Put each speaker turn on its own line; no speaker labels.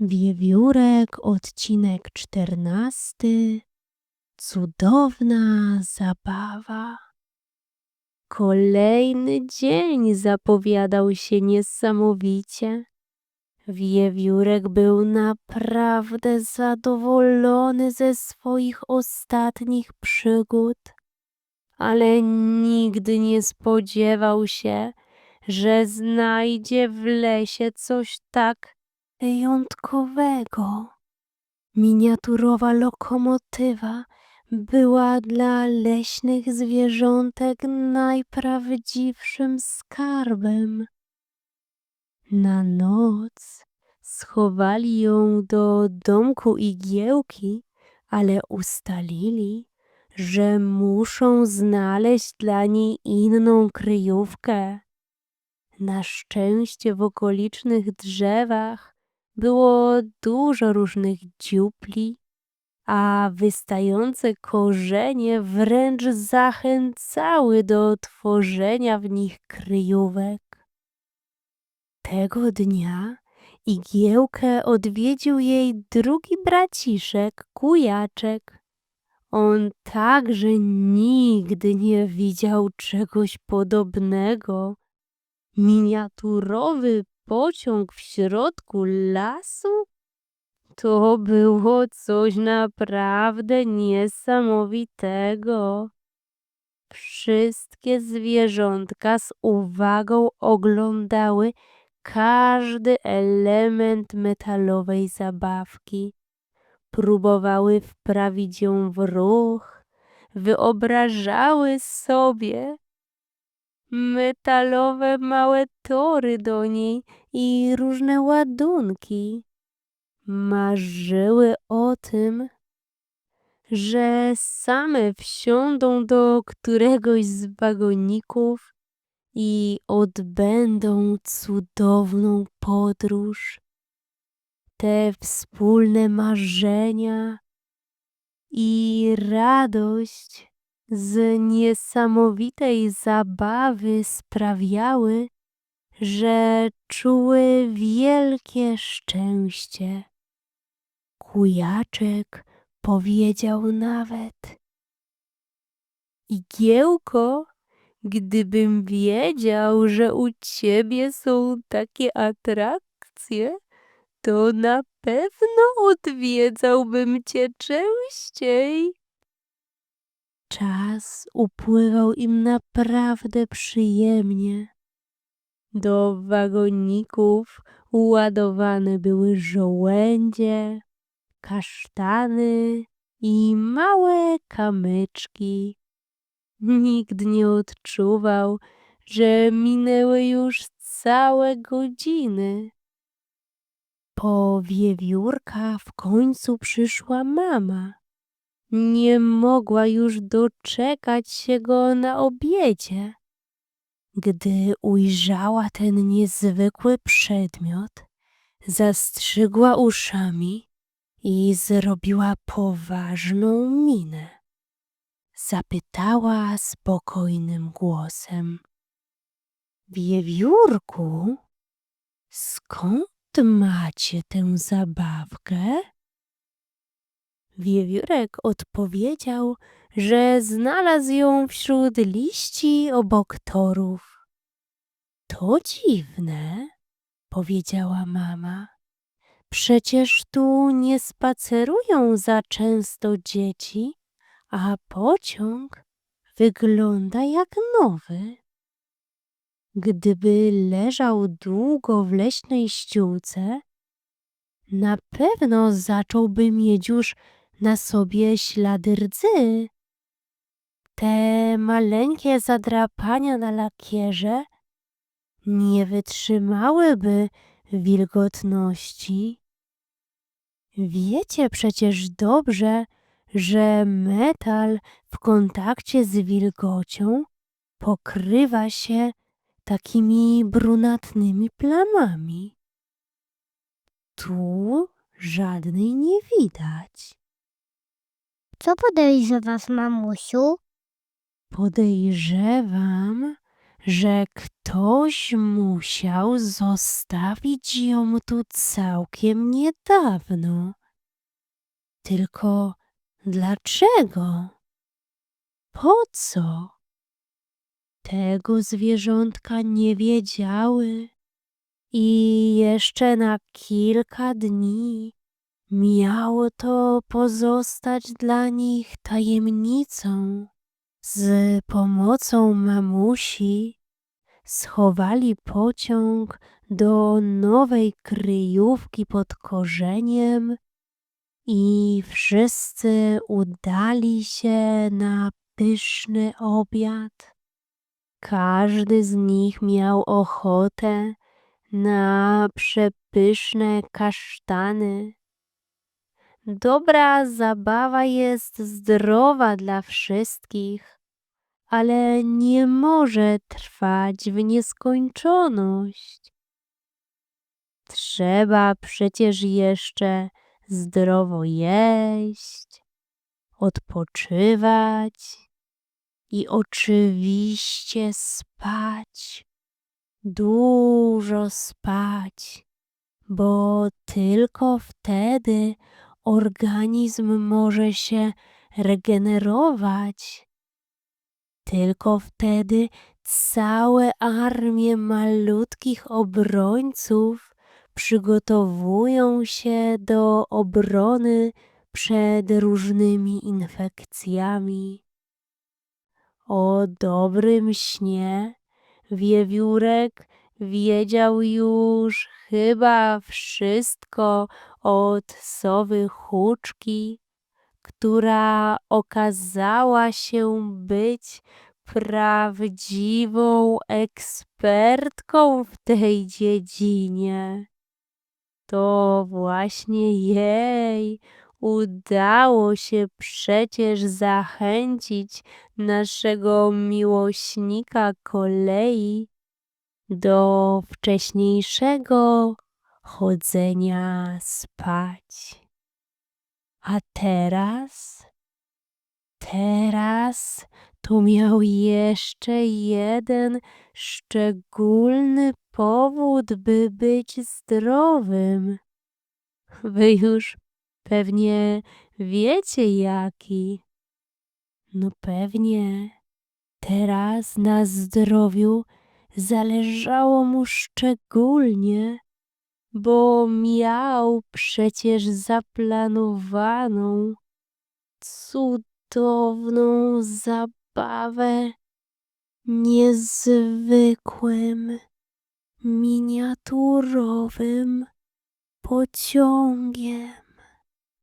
Wiewiórek, odcinek czternasty. Cudowna zabawa. Kolejny dzień zapowiadał się niesamowicie. Wiewiórek był naprawdę zadowolony ze swoich ostatnich przygód, ale nigdy nie spodziewał się, że znajdzie w lesie coś tak wyjątkowego. Miniaturowa lokomotywa była dla leśnych zwierzątek najprawdziwszym skarbem. Na noc schowali ją do domku igiełki, ale ustalili, że muszą znaleźć dla niej inną kryjówkę. Na szczęście w okolicznych drzewach było dużo różnych dziupli, a wystające korzenie wręcz zachęcały do tworzenia w nich kryjówek. Tego dnia igiełkę odwiedził jej drugi braciszek, kujaczek. On także nigdy nie widział czegoś podobnego. Miniaturowy pociąg w środku lasu? To było coś naprawdę niesamowitego. Wszystkie zwierzątka z uwagą oglądały każdy element metalowej zabawki. Próbowały wprawić ją w ruch, wyobrażały sobie metalowe małe tory do niej i różne ładunki. Marzyły o tym, że same wsiądą do któregoś z wagoników i odbędą cudowną podróż. Te wspólne marzenia i radość z niesamowitej zabawy sprawiały, że czuły wielkie szczęście. Kujaczek powiedział nawet: Igiełko, gdybym wiedział, że u ciebie są takie atrakcje, to na pewno odwiedzałbym cię częściej. Czas upływał im naprawdę przyjemnie. Do wagoników ładowane były żołędzie, kasztany i małe kamyczki. Nikt nie odczuwał, że minęły już całe godziny. Po wiewiórka w końcu przyszła mama. Nie mogła już doczekać się go na obiedzie. Gdy ujrzała ten niezwykły przedmiot, zastrzygła uszami i zrobiła poważną minę. Zapytała spokojnym głosem. Wiewiórku, skąd macie tę zabawkę? Wiewiórek odpowiedział, że znalazł ją wśród liści obok torów. To dziwne, powiedziała mama. Przecież tu nie spacerują za często dzieci, a pociąg wygląda jak nowy. Gdyby leżał długo w leśnej ściółce, na pewno zacząłby mieć już na sobie ślady rdzy. Te maleńkie zadrapania na lakierze nie wytrzymałyby wilgotności. Wiecie przecież dobrze, że metal w kontakcie z wilgocią pokrywa się takimi brunatnymi plamami. Tu żadnej nie widać.
Co podejrzewasz, mamusiu?
Podejrzewam, że ktoś musiał zostawić ją tu całkiem niedawno. Tylko dlaczego? Po co? Tego zwierzątka nie wiedziały i jeszcze na kilka dni miało to pozostać dla nich tajemnicą. Z pomocą mamusi schowali pociąg do nowej kryjówki pod korzeniem i wszyscy udali się na pyszny obiad. Każdy z nich miał ochotę na przepyszne kasztany. Dobra zabawa jest zdrowa dla wszystkich, ale nie może trwać w nieskończoność. Trzeba przecież jeszcze zdrowo jeść, odpoczywać i oczywiście spać. Dużo spać, bo tylko wtedy organizm może się regenerować. Tylko wtedy całe armie malutkich obrońców przygotowują się do obrony przed różnymi infekcjami. O dobrym śnie wiewiórek wiedział już chyba wszystko od sowy huczki, która okazała się być prawdziwą ekspertką w tej dziedzinie. To właśnie jej udało się przecież zachęcić naszego miłośnika kolei do wcześniejszego chodzenia spać. A teraz, teraz to miał jeszcze jeden szczególny powód, by być zdrowym. Wy już pewnie wiecie jaki. No pewnie. Teraz na zdrowiu zależało mu szczególnie, bo miał przecież zaplanowaną cudowną zabawę niezwykłym, miniaturowym pociągiem.